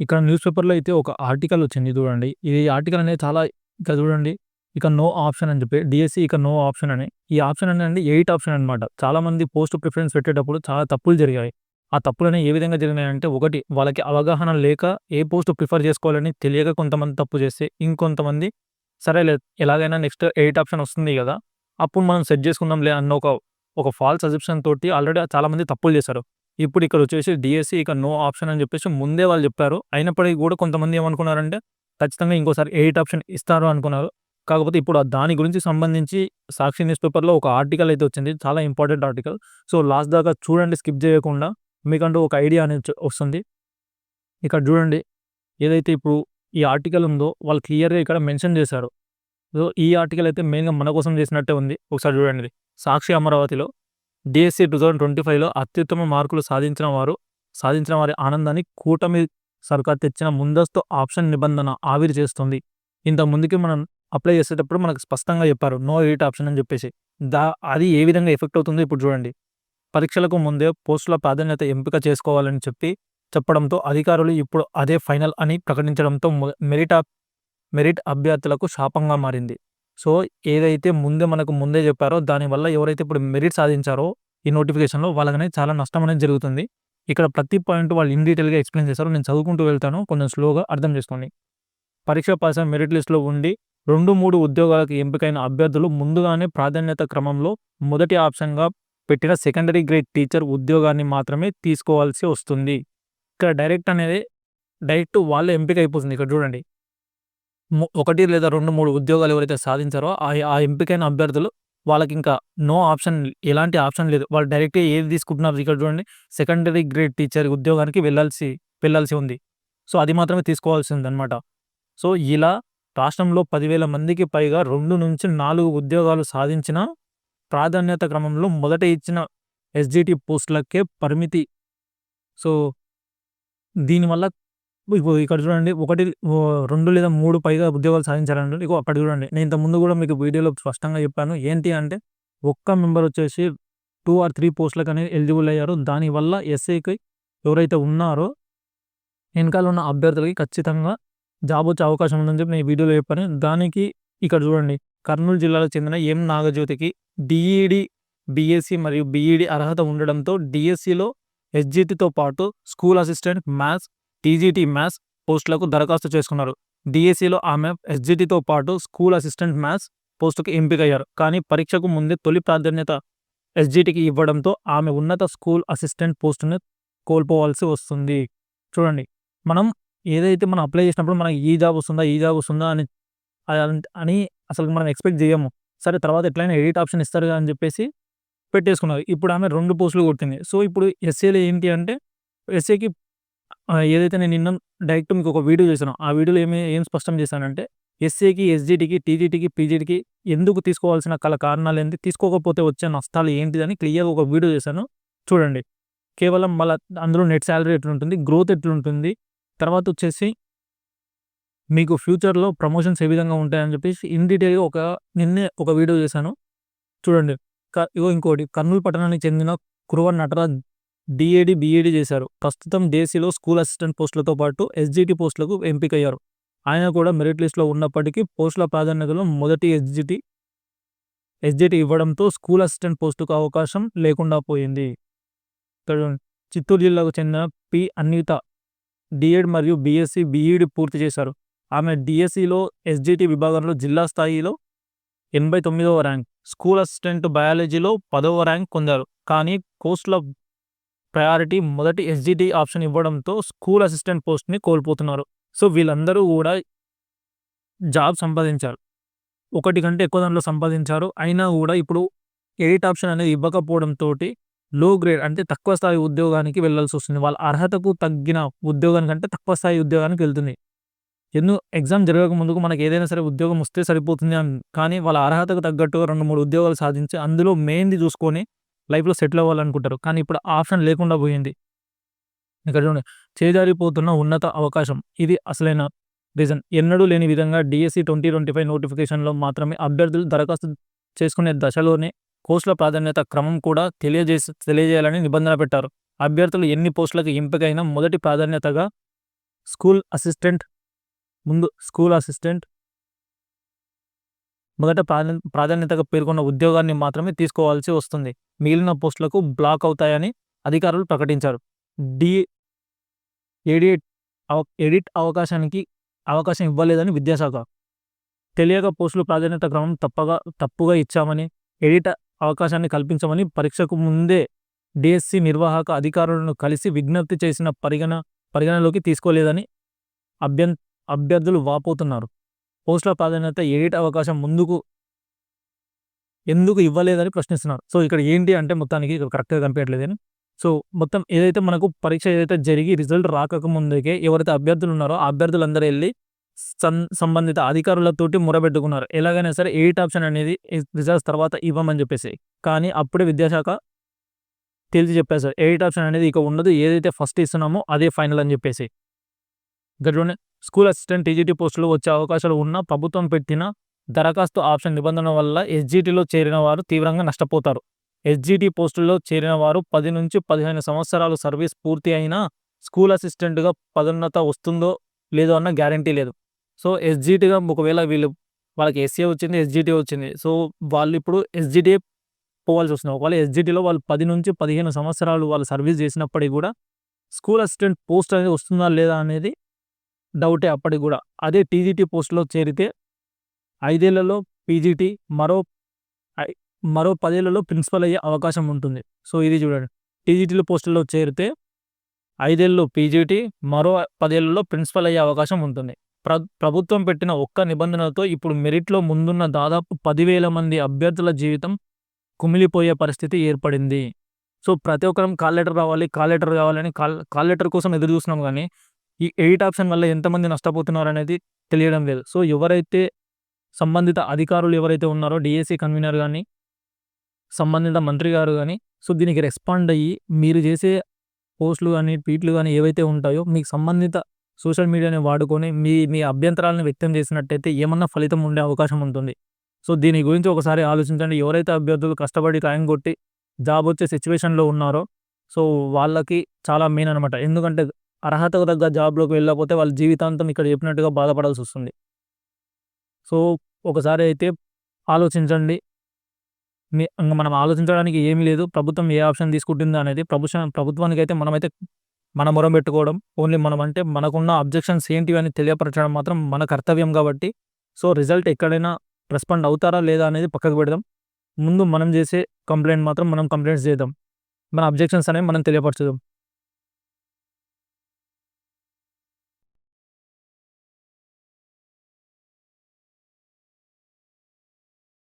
ఇక్కడ న్యూస్ పేపర్‌లో అయితే ఒక ఆర్టికల్ వచ్చింది చూడండి. ఈ ఆర్టికల్ అనేది చాలా ఇక చూడండి. ఇక నో ఆప్షన్ అని చెప్పి డిఎస్సి ఇక నో ఆప్షన్ అని. ఈ ఆప్షన్ అనేది ఎయిట్ ఆప్షన్ అనమాట. చాలామంది పోస్ట్ ప్రిఫరెన్స్ పెట్టేటప్పుడు చాలా తప్పులు జరిగాయి. ఆ తప్పులనేవి ఏ విధంగా జరిగినాయంటే ఒకటి వాళ్ళకి అవగాహన లేక ఏ పోస్ట్ ప్రిఫర్ చేసుకోవాలని తెలియక కొంతమంది తప్పు చేస్తే, ఇంకొంతమంది సరేలే ఎలాగైనా నెక్స్ట్ ఎయిట్ ఆప్షన్ వస్తుంది కదా అప్పుడు మనం సెట్ చేసుకుందాంలే అన్న ఒక ఒక ఫాల్స్ సజెప్షన్ తోటి ఆల్రెడీ చాలామంది తప్పులు చేశారు. ఇప్పుడు ఇక్కడ వచ్చేసి డిఎస్సి ఇక నో ఆప్షన్ అని చెప్పేసి ముందే వాళ్ళు చెప్పారు. అయినప్పటికీ కూడా కొంతమంది ఏమనుకున్నారంటే ఖచ్చితంగా ఇంకోసారి ఎయిట్ ఆప్షన్ ఇస్తారు అనుకున్నారు. కాకపోతే ఇప్పుడు దాని గురించి సంబంధించి సాక్షి న్యూస్ పేపర్‌లో ఒక ఆర్టికల్ అయితే వచ్చింది. చాలా ఇంపార్టెంట్ ఆర్టికల్. సో, లాస్ట్ దాకా చూడండి స్కిప్ చేయకుండా. మీకంటూ ఒక ఐడియా అనేది వస్తుంది. ఇక్కడ చూడండి. ఏదైతే ఇప్పుడు ఈ ఆర్టికల్ ఉందో వాళ్ళు క్లియర్‌గా ఇక్కడ మెన్షన్ చేశారు. సో, ఈ ఆర్టికల్ అయితే మెయిన్‌గా మన కోసం చేసినట్టే ఉంది. ఒకసారి చూడండి. సాక్షి అమరావతిలో డీఎస్సీ 2025లో అత్యుత్తమ మార్కులు సాధించిన వారు సాధించిన వారి ఆనందాన్ని కూటమి సర్కార్ తెచ్చిన ముందస్తు ఆప్షన్ నిబంధన ఆవిరి చేస్తుంది. ఇంత ముందుకి మనం అప్లై చేసేటప్పుడు మనకు స్పష్టంగా చెప్పారు. నో ఎయిట్ ఆప్షన్ అని చెప్పేసి. దా అది ఏ విధంగా ఎఫెక్ట్ అవుతుందో ఇప్పుడు చూడండి. పరీక్షలకు ముందే పోస్టుల ప్రాధాన్యత ఎంపిక చేసుకోవాలని చెప్పి చెప్పడంతో అధికారులు ఇప్పుడు అదే ఫైనల్ అని ప్రకటించడంతో మెరిట్ మెరిట్ అభ్యర్థులకు శాపంగా మారింది. సో, ఏదైతే ముందే మనకు ముందే చెప్పారో దానివల్ల ఎవరైతే ఇప్పుడు మెరిట్ సాధించారో ఈ నోటిఫికేషన్‌లో వాళ్ళకనే చాలా నష్టం అనేది జరుగుతుంది. ఇక్కడ ప్రతి పాయింట్ వాళ్ళు ఇన్ డీటెయిల్‌గా ఎక్స్‌ప్లెయిన్ చేశారు. నేను చదువుకుంటూ వెళ్తాను. కొంచెం స్లోగా అర్థం చేసుకోండి. పరీక్ష పాస్ మెరిట్ లిస్ట్‌లో ఉండి 2, 3 ఉద్యోగాలకు ఎంపికైన అభ్యర్థులు ముందుగానే ప్రాధాన్యత క్రమంలో మొదటి ఆప్షన్‌గా పెట్టిన సెకండరీ గ్రేడ్ టీచర్ ఉద్యోగాన్ని మాత్రమే తీసుకోవాల్సి వస్తుంది. ఇక్కడ డైరెక్ట్ అనేది డైరెక్ట్ వాళ్ళే ఎంపిక అయిపోతుంది. ఇక్కడ చూడండి. ఒకటి లేదా 2, 3 ఉద్యోగాలు ఎవరైతే సాధించారో ఆ ఆ ఎంపికైన అభ్యర్థులు వాళ్ళకి ఇంకా నో ఆప్షన్ ఎలాంటి ఆప్షన్ లేదు. వాళ్ళు డైరెక్ట్‌గా ఏది తీసుకుంటున్నారు ఇక్కడ చూడండి. సెకండరీ గ్రేడ్ టీచర్ ఉద్యోగానికి వెళ్ళాల్సి వెళ్ళాల్సి ఉంది. సో, అది మాత్రమే తీసుకోవాల్సిందనమాట. సో, ఇలా రాష్ట్రంలో పదివేల మందికి పైగా 2-4 ఉద్యోగాలు సాధించిన ప్రాధాన్యత క్రమంలో మొదట ఇచ్చిన ఎస్‌జిటి పోస్టులకే పరిమితి. సో, దీనివల్ల ఇప్పుడు ఇక్కడ చూడండి. ఒకటి రెండు లేదా మూడు పైగా ఉద్యోగాలు సాధించాలంటే ఇక అక్కడ చూడండి. నేను ఇంత ముందు కూడా మీకు వీడియోలో స్పష్టంగా చెప్పాను. ఏంటి అంటే ఒక్క మెంబర్ వచ్చేసి టూ ఆర్ త్రీ పోస్టులకు అనేది ఎలిజిబుల్ అయ్యారు. దానివల్ల ఎస్‌ఐకి ఎవరైతే ఉన్నారో వెనకాల ఉన్న అభ్యర్థులకి ఖచ్చితంగా జాబ్ వచ్చే అవకాశం ఉందని చెప్పి నేను వీడియోలో చెప్పాను. దానికి ఇక్కడ చూడండి. కర్నూలు జిల్లాలో చెందిన ఎం నాగజ్యోతికి డీఈడీ, బీఎస్సీ మరియు బీఈడీ అర్హత ఉండడంతో డిఎస్సిలో ఎస్‌జిటితో పాటు school assistant maths, TGT maths పోస్టులకు దరఖాస్తు చేసుకున్నారు. డిఎస్సిలో ఆమె ఎస్‌జిటితో పాటు స్కూల్ అసిస్టెంట్ మ్యాథ్స్ పోస్టుకు ఎంపికయ్యారు. కానీ పరీక్షకు ముందే తొలి ప్రాధాన్యత ఎస్‌జిటికి ఇవ్వడంతో ఆమె ఉన్నత స్కూల్ అసిస్టెంట్ పోస్టుని కోల్పోవాల్సి వస్తుంది. చూడండి. మనం ఏదైతే మనం అప్లై చేసినప్పుడు మనకి ఈ జాబ్ వస్తుందా? ఈ జాబ్ వస్తుందా? అని అని అసలు మనం ఎక్స్‌పెక్ట్ చేయము. సరే తర్వాత ఎట్లైనా ఎడిట్ ఆప్షన్ ఇస్తారు అని చెప్పేసి పెట్టేసుకున్నారు. ఇప్పుడు ఆమె రెండు పోస్టులు కొట్టింది. సో, ఇప్పుడు ఎస్‌ఏలో ఏంటి అంటే ఎస్‌ఏకి ఏదైతే నేను నిన్న డైరెక్ట్ మీకు ఒక వీడియో చేశానో ఆ వీడియోలో ఏమి ఏం స్పష్టం చేశానంటే ఎస్సీకి ఎస్‌జిటికి, టీజీటీకి, పీజీటీకి ఎందుకు తీసుకోవాల్సిన కల కారణాలేంటి? తీసుకోకపోతే వచ్చే నష్టాలు ఏంటిదని క్లియర్‌గా ఒక వీడియో చేశాను. చూడండి. కేవలం మళ్ళా అందులో నెట్ సాలరీ ఎట్లుంటుంది? గ్రోత్ ఎట్లుంటుంది? తర్వాత వచ్చేసి మీకు ఫ్యూచర్‌లో ప్రమోషన్స్ ఏ విధంగా ఉంటాయని చెప్పేసి ఇన్ డీటెయిల్‌గా ఒక నిన్నే ఒక వీడియో చేశాను. చూడండి. క ఇగో ఇంకోటి కర్నూలు పట్టణానికి చెందిన కురవ నటరాజ్ డిఏడి బిఏడి చేశారు. ప్రస్తుతం డేసీలో స్కూల్ అసిస్టెంట్ పోస్టులతో పాటు ఎస్‌జిటి పోస్టులకు ఎంపికయ్యారు. ఆయన కూడా మెరిట్ లిస్ట్‌లో ఉన్నప్పటికీ పోస్టుల ప్రాధాన్యతలో మొదటి ఎస్‌జిటి ఎస్‌జిటి ఇవ్వడంతో స్కూల్ అసిస్టెంట్ పోస్టుకు అవకాశం లేకుండా పోయింది. చిత్తూరు జిల్లాకు చెందిన పి. అన్విత డిఎడ్ మరియు బీఎస్సీ, బీఈడీ పూర్తి చేశారు. ఆమె డిఎస్సిలో ఎస్‌జిటి విభాగంలో జిల్లా స్థాయిలో 89వ ర్యాంక్, స్కూల్ అసిస్టెంట్ బయాలజీలో పదవ ర్యాంక్ పొందారు. కానీ పోస్టుల ప్రయారిటీ మొదటి ఎస్‌జిటి ఆప్షన్ ఇవ్వడంతో స్కూల్ అసిస్టెంట్ పోస్ట్‌ని కోల్పోతున్నారు. సో, వీళ్ళందరూ కూడా జాబ్ సంపాదించారు. ఒకటి కంటే ఎక్కువ దాంట్లో సంపాదించారు. అయినా కూడా ఇప్పుడు ఎడిట్ ఆప్షన్ అనేది ఇవ్వకపోవడంతోటి లో గ్రేడ్ అంటే తక్కువ స్థాయి ఉద్యోగానికి వెళ్ళాల్సి వస్తుంది. వాళ్ళ అర్హతకు తగ్గిన ఉద్యోగానికంటే తక్కువ స్థాయి ఉద్యోగానికి వెళ్తుంది. ఎందు ఎగ్జామ్ జరగక ముందుకు మనకి ఏదైనా సరే ఉద్యోగం వస్తే సరిపోతుంది అని కానీ వాళ్ళ అర్హతకు తగ్గట్టుగా 2, 3 ఉద్యోగాలు సాధించి అందులో మెయిన్‌ది చూసుకొని లైఫ్‌లో సెటిల్ అవ్వాలనుకుంటారు. కానీ ఇప్పుడు ఆప్షన్ లేకుండా పోయింది. ఇక్కడ చూడండి. చేజారిపోతున్న ఉన్నత అవకాశం. ఇది అసలైన రీజన్. ఎన్నడూ లేని విధంగా డిఎస్టీ ట్వంటీ ట్వంటీ ఫైవ్ నోటిఫికేషన్‌లో మాత్రమే అభ్యర్థులు దరఖాస్తు చేసుకునే దశలోనే కోర్సుల ప్రాధాన్యత క్రమం కూడా తెలియజేసి తెలియజేయాలని నిబంధన పెట్టారు. అభ్యర్థులు ఎన్ని పోస్టులకు ఎంపికైనా మొదటి ప్రాధాన్యతగా స్కూల్ అసిస్టెంట్ ముందు స్కూల్ అసిస్టెంట్ మొదట ప్రాధాన్యతగా పేర్కొన్న ఉద్యోగాన్ని మాత్రమే తీసుకోవాల్సి వస్తుంది. మిగిలిన పోస్టులకు బ్లాక్ అవుతాయని అధికారులు ప్రకటించారు. డి ఎడిట్ ఎడిట్ అవకాశానికి అవకాశం ఇవ్వలేదని విద్యాశాఖ తెలియక పోస్టులు ప్రాధాన్యత క్రమం తప్పగా తప్పుగా ఇచ్చామని ఎడిట్ అవకాశాన్ని కల్పించమని పరీక్షకు ముందే డిఎస్సి నిర్వాహక అధికారులను కలిసి విజ్ఞప్తి చేసిన పరిగణ పరిగణలోకి తీసుకోలేదని అభ్యం అభ్యర్థులు వాపోతున్నారు. పోస్టుల ప్రాధాన్యత ఎడిట్ అవకాశం ముందుకు ఎందుకు ఇవ్వలేదని ప్రశ్నిస్తున్నారు. సో ఇక్కడ ఏంటి అంటే మొత్తానికి కరెక్ట్గా కనిపించట్లేదు సో మొత్తం ఏదైతే మనకు పరీక్ష ఏదైతే జరిగి రిజల్ట్ రాకముందుకే ఎవరైతే అభ్యర్థులు ఉన్నారో ఆ అభ్యర్థులందరూ వెళ్ళి సం సంబంధిత అధికారులతోటి మురబెట్టుకున్నారు. ఎలాగైనా సరే ఎయిట్ ఆప్షన్ అనేది రిజల్ట్స్ తర్వాత ఇవ్వమని చెప్పేసి. కానీ అప్పుడే విద్యాశాఖ తేల్చి చెప్పేశారు. ఎయిట్ ఆప్షన్ అనేది ఇక ఉండదు ఏదైతే ఫస్ట్ ఇస్తున్నామో అదే ఫైనల్ అని చెప్పేసి. గట్లోనే స్కూల్ అసిస్టెంట్ టీజీటీ పోస్టులు వచ్చే అవకాశాలు ఉన్న ప్రభుత్వం పెట్టిన దరఖాస్తు ఆప్షన్ నిబంధన వల్ల ఎస్జీటీలో చేరిన వారు తీవ్రంగా నష్టపోతారు. ఎస్జీటీ పోస్టుల్లో చేరిన వారు పది నుంచి పదిహేను సంవత్సరాలు సర్వీస్ పూర్తి అయినా స్కూల్ అసిస్టెంట్గా పదోన్నత వస్తుందో లేదో అన్న గ్యారంటీ లేదు. సో ఎస్జీటీగా ఒకవేళ వీళ్ళు వాళ్ళకి ఎస్సీ వచ్చింది ఎస్జీటీ వచ్చింది. సో వాళ్ళు ఇప్పుడు ఎస్జీటీ పోవాల్సి వస్తుంది. ఒకవేళ ఎస్జీటీలో వాళ్ళు పది నుంచి పదిహేను సంవత్సరాలు వాళ్ళు సర్వీస్ చేసినప్పటికీ కూడా స్కూల్ అసిస్టెంట్ పోస్ట్ అనేది వస్తుందా లేదా అనేది డౌటే అప్పటికి కూడా అదే టీజీటీ పోస్ట్లో చేరితే ఐదేళ్ళలో పీజీటీ మరో మరో పదేళ్ళలో ప్రిన్సిపల్ అయ్యే అవకాశం ఉంటుంది. సో ఇది చూడండి. టీజీటీలో పోస్టుల్లో చేరితే ఐదేళ్ళు పీజీటీ మరో పదేళ్ళలో ప్రిన్సిపల్ అయ్యే అవకాశం ఉంటుంది. ప్ర ప్రభుత్వం పెట్టిన ఒక్క నిబంధనలతో ఇప్పుడు మెరిట్లో ముందున్న దాదాపు పదివేల మంది అభ్యర్థుల జీవితం కుమిలిపోయే పరిస్థితి ఏర్పడింది. సో ప్రతి ఒక్కరం కాల్ లెటర్ రావాలి కాల్ లెటర్ కావాలని కాల్ కాల్ లెటర్ కోసం ఎదురు చూస్తున్నాం కానీ ఈ ఎయిట్ ఆప్షన్ వల్ల ఎంతమంది నష్టపోతున్నారు అనేది తెలియడం లేదు. సో ఎవరైతే సంబంధిత అధికారులు ఎవరైతే ఉన్నారో డిఎస్సి కన్వీనర్ కానీ సంబంధిత మంత్రి గారు కానీ సో దీనికి రెస్పాండ్ అయ్యి మీరు చేసే పోస్టులు కానీ ట్వీట్లు కానీ ఏవైతే ఉంటాయో మీకు సంబంధిత సోషల్ మీడియాని వాడుకొని మీ మీ అభ్యంతరాలను వ్యక్తం చేసినట్టయితే ఏమన్నా ఫలితం ఉండే అవకాశం ఉంటుంది. సో దీని గురించి ఒకసారి ఆలోచించండి. ఎవరైతే అభ్యర్థులు కష్టపడి టైం కొట్టి జాబ్ వచ్చే సిచ్యువేషన్లో ఉన్నారో సో వాళ్ళకి చాలా మెయిన్ అనమాట ఎందుకంటే అర్హతకు తగ్గ జాబ్లోకి వెళ్ళకపోతే వాళ్ళ జీవితాంతం ఇక్కడ చెప్పినట్టుగా బాధపడాల్సి వస్తుంది. సో ఒకసారి అయితే ఆలోచించండి. మీ మనం ఆలోచించడానికి ఏమీ లేదు. ప్రభుత్వం ఏ ఆప్షన్ తీసుకుంటుందో అనేది ప్రభుత్వం ప్రభుత్వానికి అయితే మనమైతే మన మొరం పెట్టుకోవడం ఓన్లీ మనం అంటే మనకున్న అబ్జెక్షన్స్ ఏంటివి అని తెలియపరచడం మాత్రం మన కర్తవ్యం కాబట్టి. సో రిజల్ట్ ఎక్కడైనా రెస్పాండ్ అవుతారా లేదా అనేది పక్కకు పెడదాం. ముందు మనం చేసే కంప్లైంట్ మాత్రం మనం కంప్లైంట్స్ చేద్దాం. మన అబ్జెక్షన్స్ అనేవి మనం తెలియపరచుదాం.